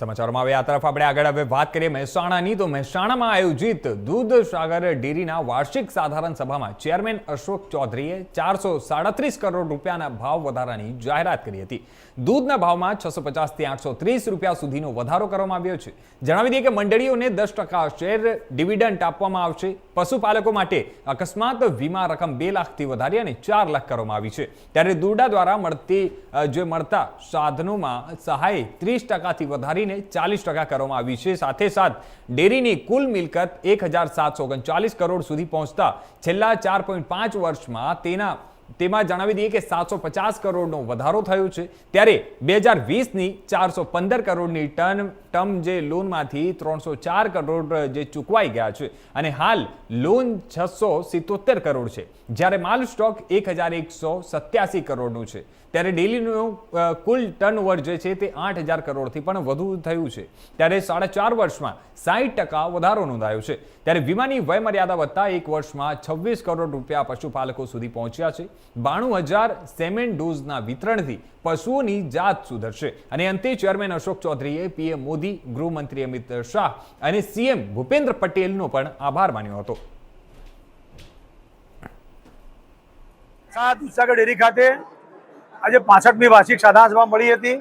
સમાચારમાં હવે આ તરફ આપણે આગળ હવે વાત કરીએ મહેસાણાની. તો મહેસાણામાં આયોજિત દૂધ સાગર ડેરીના વાર્ષિક સાધારણ સભામાં ચેરમેન અશોક ચૌધરીએ ચારસો સાડત્રીસ કરોડ રૂપિયાના ભાવ વધારાની જાહેરાત કરી હતી. દૂધના ભાવમાં છસો પચાસથી આઠસો ત્રીસ રૂપિયા સુધીનો વધારો કરવામાં આવ્યો છે. જણાવી દઈએ કે મંડળીઓને દસ ટકા શેર ડિવિડન્ડ આપવામાં આવશે. પશુપાલકો માટે અકસ્માત વીમા રકમ બે લાખથી વધારી અને ચાર લાખ કરવામાં આવી છે. ત્યારે દુરડા દ્વારા મળતી જે મળતા સાધનોમાં સહાય ત્રીસ ટકાથી વધારીને ચાલીસ ટકા કરવામાં આવી છે. સાથે સાથ, ડેરીની કુલ મિલકત એક હજાર સાતસો ઓગણચાલીસ કરોડ સુધી પહોંચતા છેલ્લા ચાર પોઈન્ટ પાંચ વર્ષમાં તેના તેમાં જણાવી દઈએ કે સાતસો પચાસ કરોડનો વધારો થયો છે. ત્યારે બે હજાર વીસની ચારસો પંદર કરોડની ટર્ન ટર્મ જે લોનમાંથી ત્રણસો ચાર કરોડ જે ચૂકવાઈ ગયા છે. અને હાલ લોન છસો સિત્તોતેર કરોડ છે. જ્યારે માલ સ્ટોક એક હજાર એકસો સત્યાસી કરોડનું છે. ત્યારે ડેલીનું કુલ ટર્નઓવર જે છે તે આઠ હજાર કરોડથી પણ વધુ થયું છે. ત્યારે સાડા ચાર વર્ષમાં સાઠ ટકા વધારો નોંધાયો છે. ત્યારે વીમાની વયમર્યાદા વધતા એક વર્ષમાં છવ્વીસ કરોડ રૂપિયા પશુપાલકો સુધી પહોંચ્યા છે. બાણું હજાર સેમેન્ટ ડોઝના વિતરણથી પશુઓની જાત સુધરશે. અને અંતે ચેરમેન અશોક ચૌધરીએ પીએમ મોદી, ગૃહમંત્રી અમિત શાહ અને સીએમ ભૂપેન્દ્ર પટેલનો પણ આભાર માન્યો હતો. આ દૂધસાગર ડેરી ખાતે આજે પાસઠમી વાર્ષિક સાધારણ મળી હતી.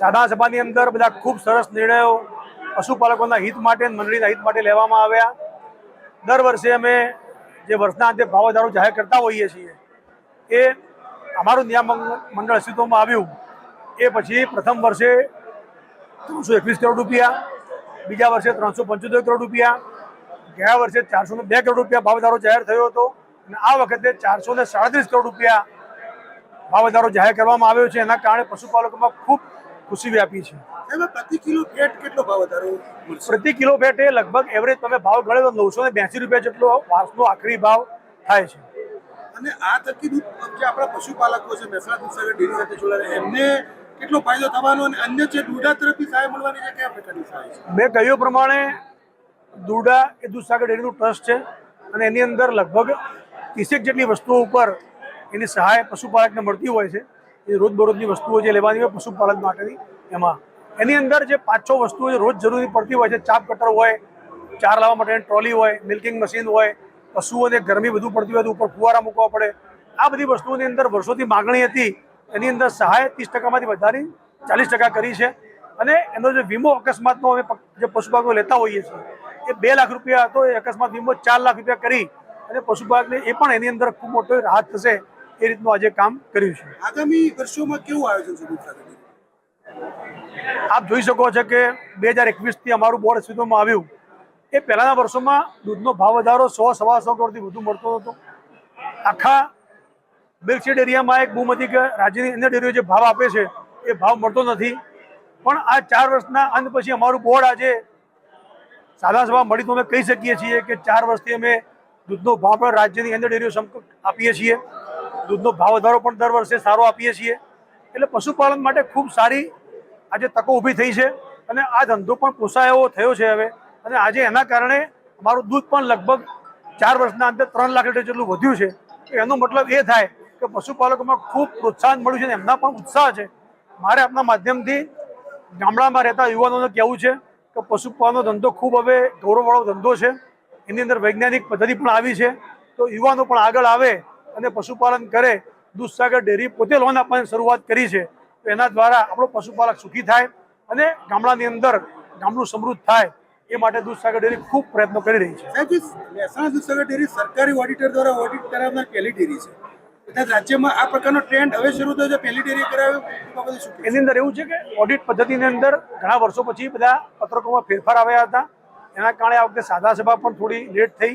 સાધારણ સભાની અંદર બધા ખૂબ સરસ નિર્ણયો પશુપાલકોના હિત માટે, મંડળીના હિત માટે લેવામાં આવ્યા. દર વર્ષે અમે જે વર્ષના અંતે ભાવ વધારો જાહેર કરતા હોઈએ છીએ એ અમારું નિયામક મંડળ અસ્તિત્વમાં આવ્યું. એ પછી પ્રથમ વર્ષે ત્રણસો એકવીસ કરોડ રૂપિયા બીજા વર્ષે ત્રણસો પંચોતેર કરોડ રૂપિયા ગયા વર્ષે ચારસો બે કરોડ રૂપિયા ભાવ વધારો જાહેર થયો હતો અને આ વખતે ચારસો ને સાડત્રીસ કરોડ રૂપિયા ભાવ વધારો જાહેર કરવામાં આવ્યો છે. એના કારણે પશુપાલકોમાં ખૂબ ખુશી વ્યાપી છે. પ્રતિ કિલો ફેટ કેટલો ભાવ વધારો પ્રતિ કિલો ફેટે લગભગ એવરેજ તમે ભાવ ગણો તો નવસો ને બેસી રૂપિયા જેટલો વાર્ષનો આખરી ભાવ થાય છે. અને આ થકી જે આપણા પશુપાલકો છે મહેસાણા દૂધસાગર ડેરી સાથે જોડાયેલા, એમને કેટલો ફાયદો થવાનો અને અન્ય જે દૂધા તરફથી સહાય મળવાની છે, કયા પ્રકારની સહાય છે? મેં કહ્યું પ્રમાણે દૂડા એ દૂધસાગર ડેરીનું ટ્રસ્ટ છે અને એની અંદર લગભગ ત્રીસેક જેટલી વસ્તુઓ ઉપર એની સહાય પશુપાલકને મળતી હોય છે. એ રોજબરોજની વસ્તુઓ જે લેવાની હોય પશુપાલક માટેની, એમાં. એની અંદર જે પાંચ છ વસ્તુઓ જે રોજ જરૂરી પડતી હોય છે, ચાપ કટર હોય, ચાર લાવવા માટેની ટ્રોલી હોય, મિલ્કિંગ મશીન હોય પશુઓને ગરમી વધુ પડતી હોય તો ઉપર ફુવારા મૂકવા પડે. આ બધી વસ્તુઓની અંદર વર્ષોથી માગણી હતી. એની અંદર સહાય ત્રીસ ટકામાંથી વધારી ચાલીસ ટકા કરી છે. અને એનો જે વીમો અકસ્માતનો અમે જે પશુપાલકો લેતા હોઈએ છીએ એ બે લાખ રૂપિયા હતો એ અકસ્માત વીમો ચાર લાખ રૂપિયા કરી અને પશુપાલકને એ પણ એની અંદર ખૂબ મોટો રાહત થશે એ રીતનું આજે કામ કર્યું છે. આગામી વર્ષોમાં કેવું આયોજન છે ગુજરાત આપ જોઈ શકો છો કે બે હજાર એકવીસથી અમારું બોર્ડ અસ્તિત્વમાં આવ્યું. એ પહેલાંના વર્ષોમાં દૂધનો ભાવ વધારો સો, સવા સો કરોડથી વધુ મળતો હતો. આખા મિલ્કશેડ એરિયામાં એક બૂમ હતી કે રાજ્યની અન્ય ડેરીઓ જે ભાવ આપે છે, એ ભાવ મળતો નથી. પણ આ ચાર વર્ષના અંત પછી અમારું બોર્ડ આજે સાદા સભા મળી તો અમે કહી શકીએ છીએ કે ચાર વર્ષથી અમે દૂધનો ભાવ પણ રાજ્યની અન્ય ડેરીઓ સમકક્ષ આપીએ છીએ. દૂધનો ભાવ વધારો પણ દર વર્ષે સારો આપીએ છીએ. એટલે પશુપાલન માટે ખૂબ સારી આજે તકો ઊભી થઈ છે અને આ ધંધો પણ પોસાય એવો થયો છે હવે. અને આજે એના કારણે અમારું દૂધ પણ લગભગ ચાર વર્ષના અંતે ત્રણ લાખ લીટર જેટલું વધ્યું છે. તો એનો મતલબ એ થાય કે પશુપાલકોમાં ખૂબ પ્રોત્સાહન મળ્યું છે અને એમના પણ ઉત્સાહ છે. મારે આપના માધ્યમથી ગામડામાં રહેતા યુવાનોને કહેવું છે કે પશુપાલનનો ધંધો ખૂબ હવે ગૌરવવાળો ધંધો છે. એની અંદર વૈજ્ઞાનિક પદ્ધતિ પણ આવી છે. તો યુવાનો પણ આગળ આવે અને પશુપાલન કરે. દૂધસાગર ડેરી પોતે લોન આપવાની શરૂઆત કરી છે. તો એના દ્વારા આપણો પશુપાલક સુખી થાય અને ગામડાની અંદર ગામડું સમૃદ્ધ થાય. એ માટે દૂધસાગર ડેરી ખૂબ પ્રયત્નો કરી રહી છે. સાહેબ મહેસાણા દૂધસાગર ડેરી સરકારી ઓડિટર દ્વારા ઓડિટ કરાવનાર પહેલી ડેરી છે. એટલે રાજ્યમાં આ પ્રકારનો ટ્રેન્ડ હવે શરૂ થયો છે પહેલી ડેરી કરાવ્યો? એની અંદર એવું છે કે ઓડિટ પદ્ધતિની અંદર ઘણા વર્ષો પછી બધા પત્રકોમાં ફેરફાર આવ્યા હતા. એના કારણે આ વખતે સાદા સભા પણ થોડી લેટ થઈ.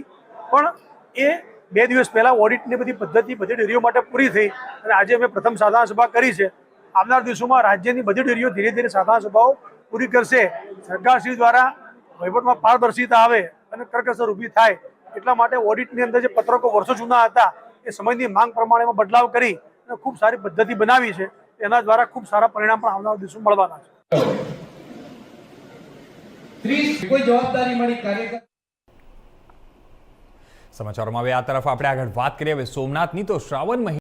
પણ એ બે દિવસ પહેલાં ઓડિટની બધી પદ્ધતિ બધી ડેરીઓ માટે પૂરી થઈ અને આજે અમે પ્રથમ સાધારણ સભા કરી છે. આવનાર દિવસોમાં રાજ્યની બધી ડેરીઓ ધીરે ધીરે સાધારણ સભાઓ પૂરી કરશે. સરકારશ્રી દ્વારા વહીવટમાં પારદર્શિતા આવે અને કરકસર ઊભી થાય એટલા માટે ઓડિટની અંદર જે પત્રકો વર્ષો જૂના હતા એ સમયની માંગ પ્રમાણેમાં બદલાવ કરી અને ખૂબ સારી પદ્ધતિ બનાવી છે. એના દ્વારા ખૂબ સારા પરિણામ પણ આવનારા દિવસો મળવાના છે. કોઈ જવાબદારી મળી કાર્યકર સમાચારોમાં હવે આ તરફ આપણે આગળ વાત કરીએ. હવે સોમનાથની તો શ્રાવણ મહિના